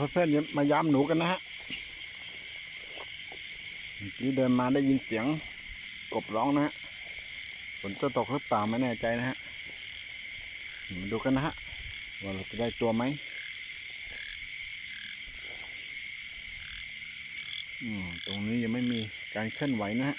เพื่อนๆมายามหนูกันนะฮะเมื่อกี้เดินมาได้ยินเสียงกบร้องนะฮะฝนจะตกหรือเปล่าไม่แน่ใจนะฮะมาดูกันนะฮะว่าเราจะได้ตัวไหมอืมตรงนี้ยังไม่มีการเคลื่อนไหวนะฮะ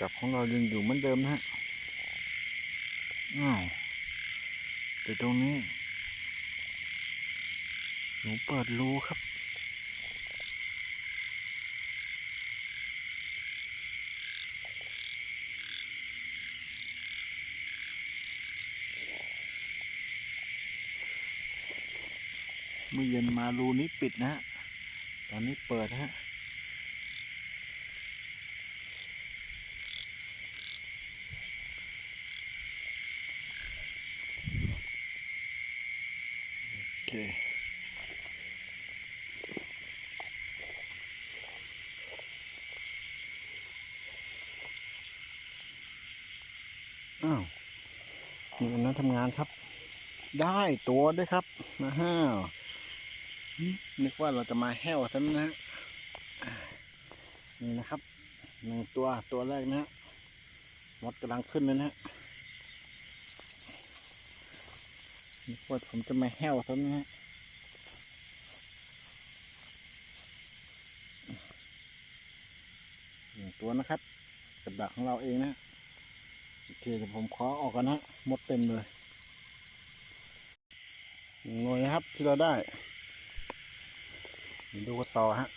จับของเรายังอยู่เหมือนเดิมนะฮะอ้าว แต่ตรงนี้ หนูเปิดรูครับ เมื่อเย็นมารูนี้ปิดนะฮะ ตอนนี้เปิดฮะ เคอ้าวนี่มันนักทำงานครับ ได้ตัวด้วยครับนะฮะนึกว่าเราจะมาแห้วซะนะฮะนี่นะครับหนึ่งตัวตัวแรกนะฮะมดกำลังขึ้นเลยนะฮะ นึกว่าผมจะมาแห้วซะนะฮะหนึ่งตัวนะครับกับดักของเราเองนะฮะโอเคเดี๋ยวผมขอออกกันนะฮะมดเต็มเลยหนึ่งหน่วยครับที่เราได้ดูกันต่อฮะ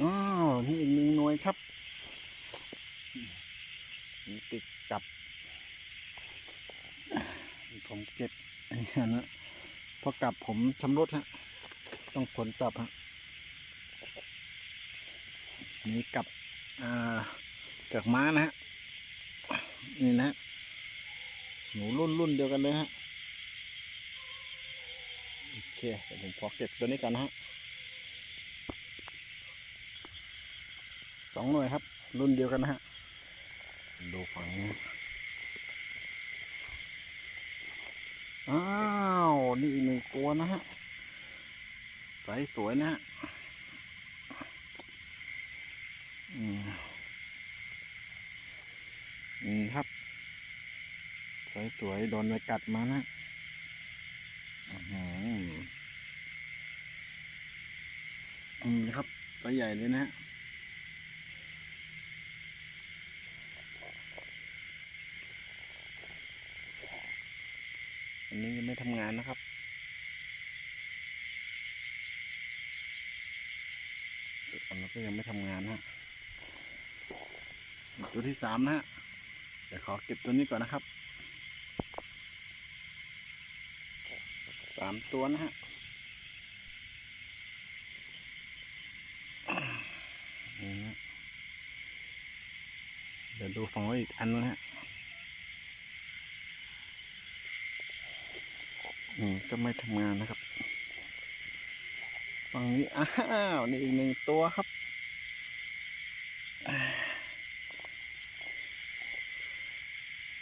อ้าวนี่อีกหนึ่งหน่วยครับ ติดกับผมเก็บอันนี้นะเพราะกลับผมชำรุดฮะ ต้องขนกลับฮะนี่กับอ่าเกือกม้านะฮะ นี่นะ หนูรุ่นรุ่นเดียวกันเลยฮะ โอเคเดี๋ยวผมขอเก็บตัวนี้ก่อนนะฮะสองหน่วยครับ รุ่นเดียวกันนะฮะ ดูฝั่งนี้อ้าว นี่อีกหนึ่งตัวนะฮะใสสวยนะฮะอืมอืมครับ ใสสวยโดนไปกัดมานะอือหืออืมครับไซส์ใหญ่เลยนะฮะ อันนี้ยังไม่ทำงานนะครับ อันนั้ก็ยังไม่ทำงานฮะตัวที่สามนะฮะเดี๋ยวขอเก็บตัวนี้ก่อนนะครับสามตัวนะฮะนี่นะเดี๋ยวดูฝั่งไว้อีกอันนะฮะ อืมก็ไม่ทำงานนะครับฝั่งนี้ อ้าว นี่อีกหนึ่งตัวครับ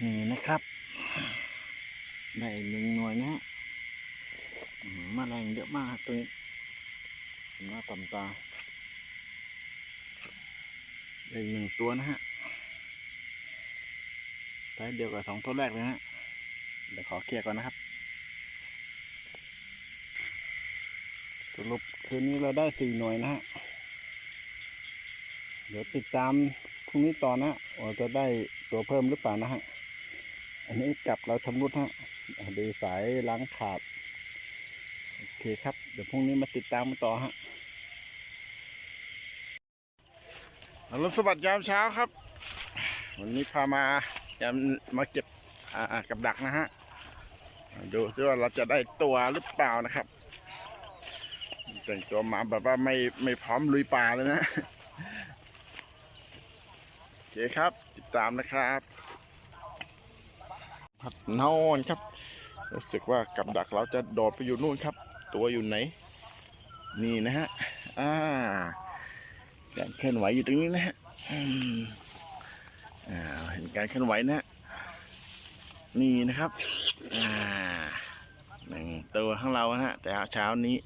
นี่นะครับ ได้หนึ่งหน่วยนะฮะอืมแมลงเยอะมากตัวนี้หน้าต่ำตาได้หนึ่งตัวนะฮะไซส์เดียวกับสองตัวแรกเลยนะฮะเดี๋ยวขอเคลียร์ก่อนนะครับ รุปคืนนี้เราได้สี่หน่วยนะฮะ เดี๋ยวติดตามพรุ่งนี้ต่อนะว่าจะได้ตัวเพิ่มหรือเปล่านะฮะ อันนี้กลับเราชำรุดฮะดูสายล้างขาด โอเคครับ เดี๋ยวพรุ่งนี้มาติดตามกันต่อฮะอรุณสวัสดิ์ยามเช้าครับ วันนี้พามายามมาเก็บกับดักนะฮะ ดูซิว่าเราจะได้ตัวหรือเปล่านะครับ แต่งตัวมาแบบว่าไม่ไม่พร้อมลุยป่าเลยนะโอเคครับ ติดตามนะครับพัดนอนครับ รู้สึกว่ากับดักเราจะโดดไปอยู่นู่นครับ ตัวอยู่ไหน นี่นะฮะอ่าการเคลื่อนไหวอยู่ตรงนี้นะฮะอ่าเห็นการเคลื่อนไหวนะฮะนี่นะครับอ่าหนึ่งตัวข้างเรานะฮะแต่เช้านี้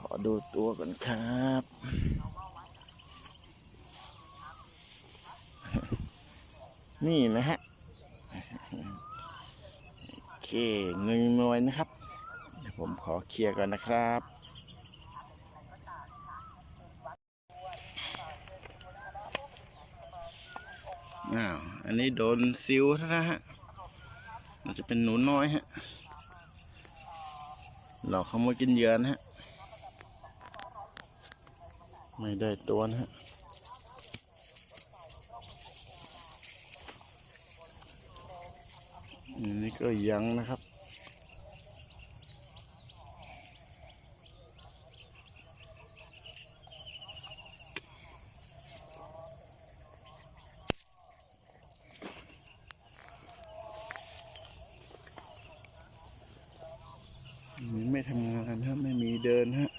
ขอดูตัวก่อนครับ นี่นะฮะโอเคหนึ่งหน่วยนะครับเดี๋ยวผมขอเคลียร์ก่อนนะครับอ้าว อันนี้โดนซิวซะนะฮะมันจะเป็นหนูน้อยฮะ หลอกเขามากินเหยื่อนะฮะ ไม่ได้ตัวนะฮะอันนี้ก็ยังนะครับ อันนี้ไม่ทำงานฮะไม่มีเดินฮะ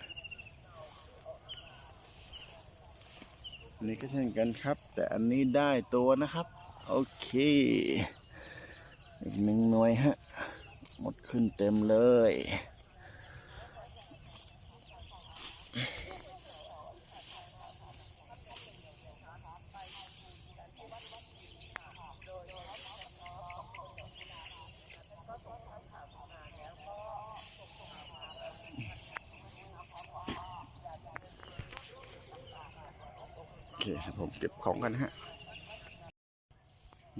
อันนี้ ก็เช่นกันครับ แต่อันนี้ได้ตัวนะครับ โอเค อีกหนึ่งหน่วยฮะ หมดขึ้นเต็มเลย เคครับผมเก็บของกันฮะ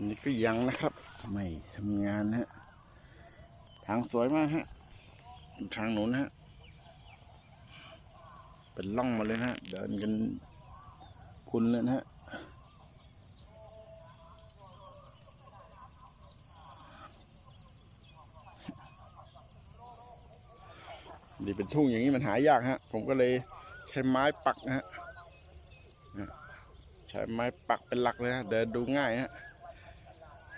นี่ก็ยังนะครับ ไม่ทำงานฮะ ทางสวยมากฮะทางหนุนฮะ เป็นล่องมาเลยนะฮะ เดินกันคุณเลยนะฮะนี่เป็นทุ่งอย่างนี้มันหายากฮะ ผมก็เลยใช้ไม้ปักนะฮะ ใช้ไม้ปักเป็นหลักเลยฮะเดินดูง่ายฮะ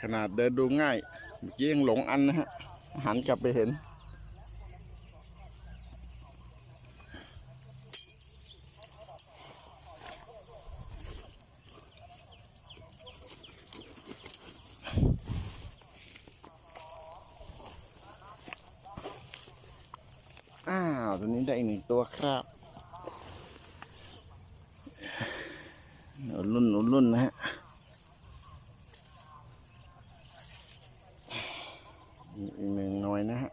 ขนาดเดินดูง่ายเมื่อกี้ยังหลงอันนะฮะหันกลับไปเห็น อ้าวตัวนี้ได้อีกหนึ่งตัวครับ รุ่นรุ่นนะฮะอีกหนึ่งหน่อยนะฮะ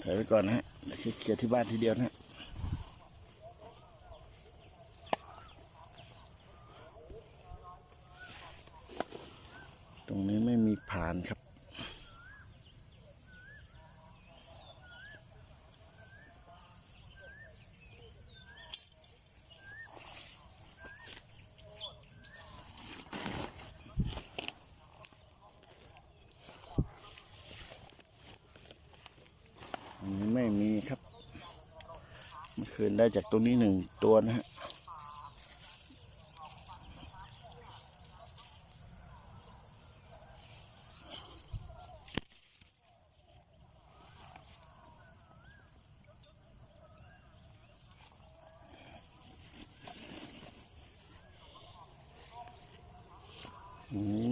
ใส่ไว้ก่อนนะฮะเดี๋ยวเคลียร์ที่บ้านทีเดียวนะฮะตรงนี้ไม่มีผ่านครับ อันนี้ไม่มีครับ เมื่อคืนได้จากตรงนี้หนึ่งตัวนะฮะ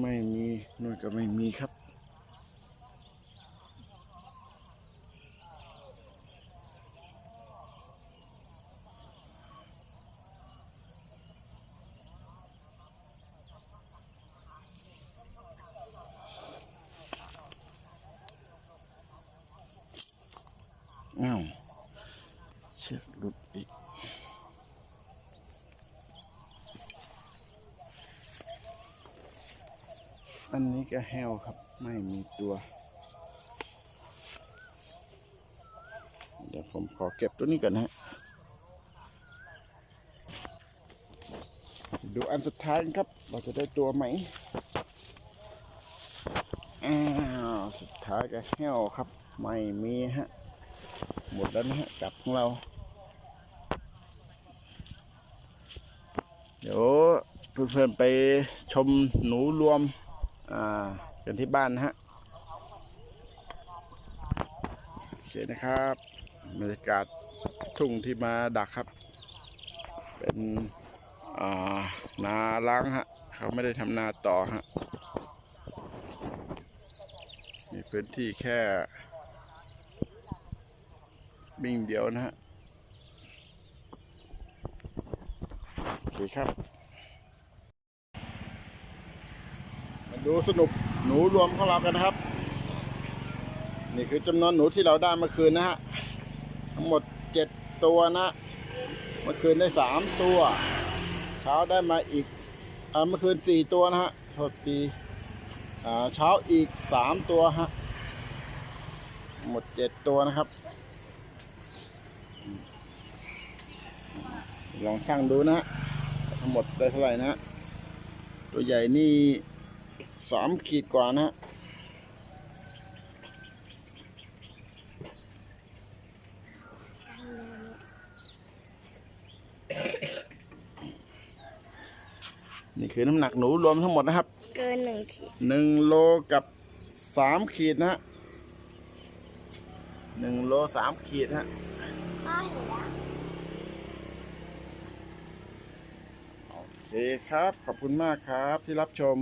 ไม่มีนู่นก็ไม่มีครับ อ้าวเชือกหลุดอีกอันนี้ก็แห้วครับ ไม่มีตัว เดี๋ยวผมขอเก็บตัวนี้ก่อนนะฮะดูอันสุดท้ายครับ เราจะได้ตัวไหมอ้าวสุดท้ายก็แห้วครับ ไม่มีฮะ หมดแล้วนะฮะจับของเรา เดี๋ยวเพื่อนๆไปชมหนูรวมอ่ากันที่บ้านนะฮะนะครับบรรยากาศทุ่งที่มาดักครับ เป็นอ่านาล้างฮะเขาไม่ได้ทำนาต่อฮะมีพื้นที่แค่ บิ่งเดียวนะฮะโอเคครับ มาดูสนุกหนูรวมของเรากันนะครับ นี่คือจำนวนหนูที่เราได้เมื่อคืนนะฮะ ทั้งหมดเจ็ดตัวนะ เมื่อคืนได้สามตัว เช้าได้มาอีกอ่าเมื่อคืนสี่ตัวนะฮะโทษทีอ่าเช้าอีกสามตัวฮะ หมดเจ็ดตัวนะครับ ลองช่างดูนะฮะทั้งหมดได้เท่าไหร่นะฮะตัวใหญ่นี่สามขีดกว่านะฮะนี่คือน้ำหนักหนูรวมทั้งหมดนะครับ เกินหนึ่งขีดหนึ่งโลกับสามขีดนะฮะหนึ่งโลสามขีดฮะ พ่อเห็นแล้ว โอเค ครับ ขอบคุณมากครับที่รับชม